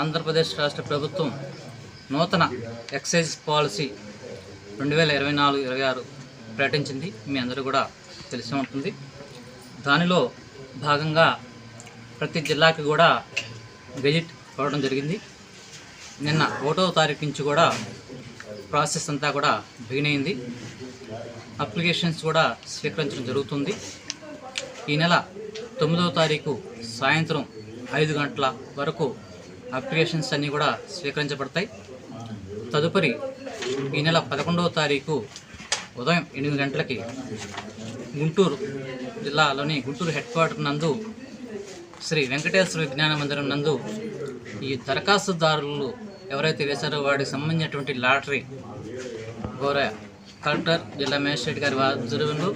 ఆంధ్రప్రదేశ్ రాష్ట్ర ప్రభుత్వం నూతన ఎక్సైజ్ పాలసీ రెండు వేల ఇరవై నాలుగు ఇరవై ఆరు ప్రకటించింది. మీ అందరూ కూడా తెలిసి ఉంటుంది. దానిలో భాగంగా ప్రతి జిల్లాకి కూడా గెజిట్ ఇవ్వడం జరిగింది. నిన్న ఒకటో తారీఖు నుంచి కూడా ప్రాసెస్ అంతా కూడా బిగిన్ అయింది. అప్లికేషన్స్ కూడా స్వీకరించడం జరుగుతుంది. ఈ నెల తొమ్మిదవ తారీఖు సాయంత్రం ఐదు గంటల వరకు అప్లికేషన్స్ అన్నీ కూడా స్వీకరించబడతాయి. తదుపరి ఈ నెల పదకొండవ తారీఖు ఉదయం ఎనిమిది గంటలకి గుంటూరు జిల్లాలోని గుంటూరు హెడ్ క్వార్టర్ నందు శ్రీ వెంకటేశ్వర విజ్ఞాన మందిరం నందు ఈ దరఖాస్తుదారులు ఎవరైతే వేశారో వాడికి సంబంధించినటువంటి లాటరీ గౌరవ కలెక్టర్ జిల్లా మేజిస్ట్రేట్ గారి ఆధ్వర్యంలో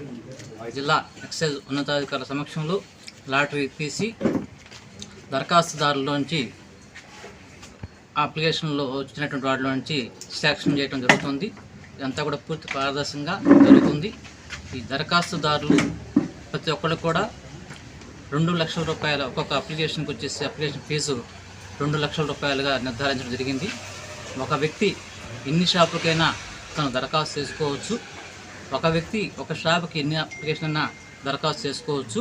జిల్లా ఎక్సైజ్ ఉన్నతాధికారుల సమక్షంలో లాటరీ తీసి దరఖాస్తుదారుల్లోంచి అప్లికేషన్లో వచ్చినటువంటి వాటిలో నుంచి శాంక్షన్ చేయడం జరుగుతుంది. ఇదంతా కూడా పూర్తి పారదర్శకంగా జరుగుతుంది. ఈ దరఖాస్తుదారులు ప్రతి ఒక్కరు కూడా రెండు లక్షల రూపాయల ఒక్కొక్క అప్లికేషన్కి వచ్చేసి అప్లికేషన్ ఫీజు రెండు లక్షల రూపాయలుగా నిర్ధారించడం జరిగింది. ఒక వ్యక్తి ఎన్ని షాపులకైనా తను దరఖాస్తు చేసుకోవచ్చు. ఒక వ్యక్తి ఒక షాపుకి ఎన్ని అప్లికేషన్ అయినా దరఖాస్తు చేసుకోవచ్చు.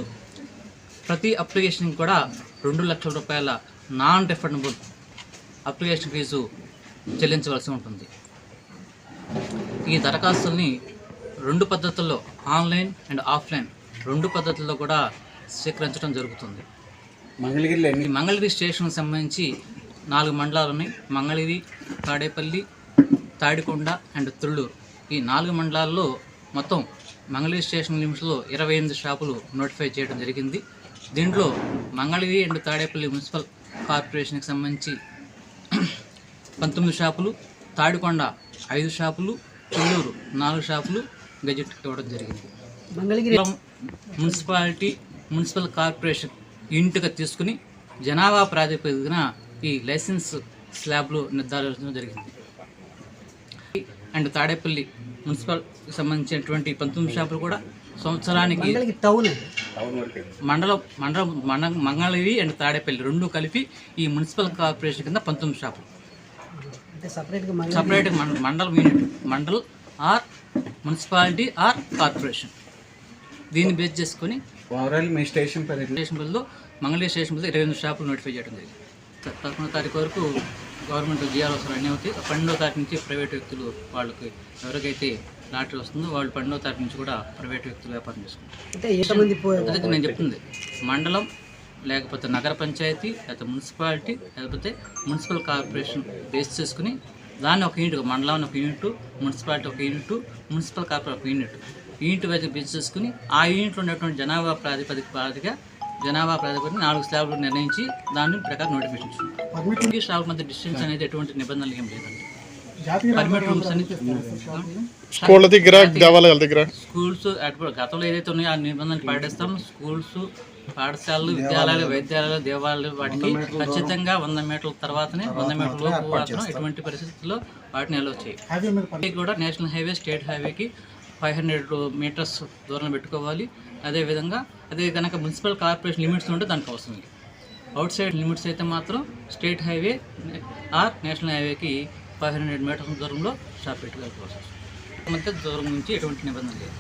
ప్రతి అప్లికేషన్కి కూడా రెండు లక్షల రూపాయల నాన్ రిఫండబుల్ అప్లికేషన్ ఫీజు చెల్లించవలసి ఉంటుంది. ఈ దరఖాస్తుల్ని రెండు పద్ధతుల్లో ఆన్లైన్ అండ్ ఆఫ్లైన్ రెండు పద్ధతుల్లో కూడా స్వీకరించడం జరుగుతుంది. మంగళగిరిలో మంగళగిరి స్టేషన్కి సంబంధించి నాలుగు మండలాలు ఉన్నాయి. మంగళగిరి తాడేపల్లి తాడికొండ అండ్ తుళ్ళూరు. ఈ నాలుగు మండలాల్లో మొత్తం మంగళగిరి స్టేషన్ లిమిట్స్లో ఇరవై ఎనిమిది షాపులు నోటిఫై చేయడం జరిగింది. దీంట్లో మంగళగిరి అండ్ తాడేపల్లి మున్సిపల్ కార్పొరేషన్కి సంబంధించి పంతొమ్మిది షాపులు తాడికొండ ఐదు షాపులు తుళ్ళూరు నాలుగు షాపులు గజెట్ ఇవ్వడం జరిగింది. మంగళగిరి మున్సిపాలిటీ మున్సిపల్ కార్పొరేషన్ యూనిట్గా తీసుకుని జనాభా ప్రాతిపదికన ఈ లైసెన్స్ స్లాబ్లు నిర్ధారించడం జరిగింది. అండ్ తాడేపల్లి మున్సిపల్ సంబంధించినటువంటి పంతొమ్మిది షాపులు కూడా సంవత్సరానికి టౌన్ మండలం మండలం మండ మంగళగిరి అండ్ తాడేపల్లి రెండు కలిపి ఈ మున్సిపల్ కార్పొరేషన్ కింద పంతొమ్మిది షాపులు. సపరేట్ మండలం unit mandal. Or municipality or corporation. దీన్ని బేస్ చేసుకొని ఓవరాల్ మీ స్టేషన్ స్టేషన్ బదులు మంగళగిరి స్టేషన్ బదులు ఇరవై ఎనిమిది షాపులు నోటిఫై చేయడం జరిగింది. పదకొండో తారీఖు వరకు గవర్నమెంట్ జిఆర్ అవసరం అన్నీ అవుతాయి. పన్నెండో తారీఖు నుంచి ప్రైవేట్ వ్యక్తులు వాళ్ళకి ఎవరికైతే లాటరీ వస్తుందో వాళ్ళు పన్నెండో తారీఖు నుంచి కూడా ప్రైవేట్ వ్యక్తులు వ్యాపారం చేసుకుంటారు. నేను చెప్తుంది. మండలం లేకపోతే నగర పంచాయతీ లేకపోతే మున్సిపాలిటీ లేకపోతే మున్సిపల్ కార్పొరేషన్ బేస్ చేసుకుని దాన్ని ఒక యూనిట్ మండలం ఒక యూనిట్ మున్సిపాలిటీ ఒక యూనిట్ మున్సిపల్ కార్పొరేషన్ ఒక యూనిట్. యూనిట్ వైజ్ బేస్ చేసుకుని ఆ యూనిట్లో ఉన్నటువంటి జనాభా ప్రాతిపదిక ప్రాతిక జనాభా ప్రాతిపదిక నాలుగు స్లాబ్లు నిర్ణయించి దాని ప్రకారం నోటిఫికేషన్ ఇచ్చింది స్లాబ్ మధ్య డిస్టెన్స్ అనేది ఎటువంటి నిబంధనలు ఏం లేదండి. స్కూళ్ళ దగ్గర దేవాలయాల దగ్గర? స్కూల్స్ అటు గతంలో ఏదైతే ఉన్నాయో ఆ నిబంధనలు పాటిస్తాం. స్కూల్స్ పాఠశాలలు విద్యాలయాలు వైద్యాలయాలు దేవాలయాలు వాటికి ఖచ్చితంగా వంద మీటర్ల తర్వాతనే వంద మీటర్ల లోపు మాత్రం ఎటువంటి పరిస్థితుల్లో వాటిని అలో చేయాలి ఇది కూడా నేషనల్ హైవే స్టేట్ హైవేకి ఫైవ్ హండ్రెడ్ మీటర్స్ దూరం పెట్టుకోవాలి. అదేవిధంగా అదే కనుక మున్సిపల్ కార్పొరేషన్ లిమిట్స్ ఉంటే దానికి అవసరం లేదు. అవుట్ సైడ్ లిమిట్స్ అయితే మాత్రం స్టేట్ హైవే ఆర్ నేషనల్ హైవేకి పదిహేను హండ్రెడ్ మీటర్స్ దూరంలో షాప్ పెట్టుకోవాల్సి వస్తుంది మధ్య దూరం నుంచి ఎటువంటి నిబంధన లేదు.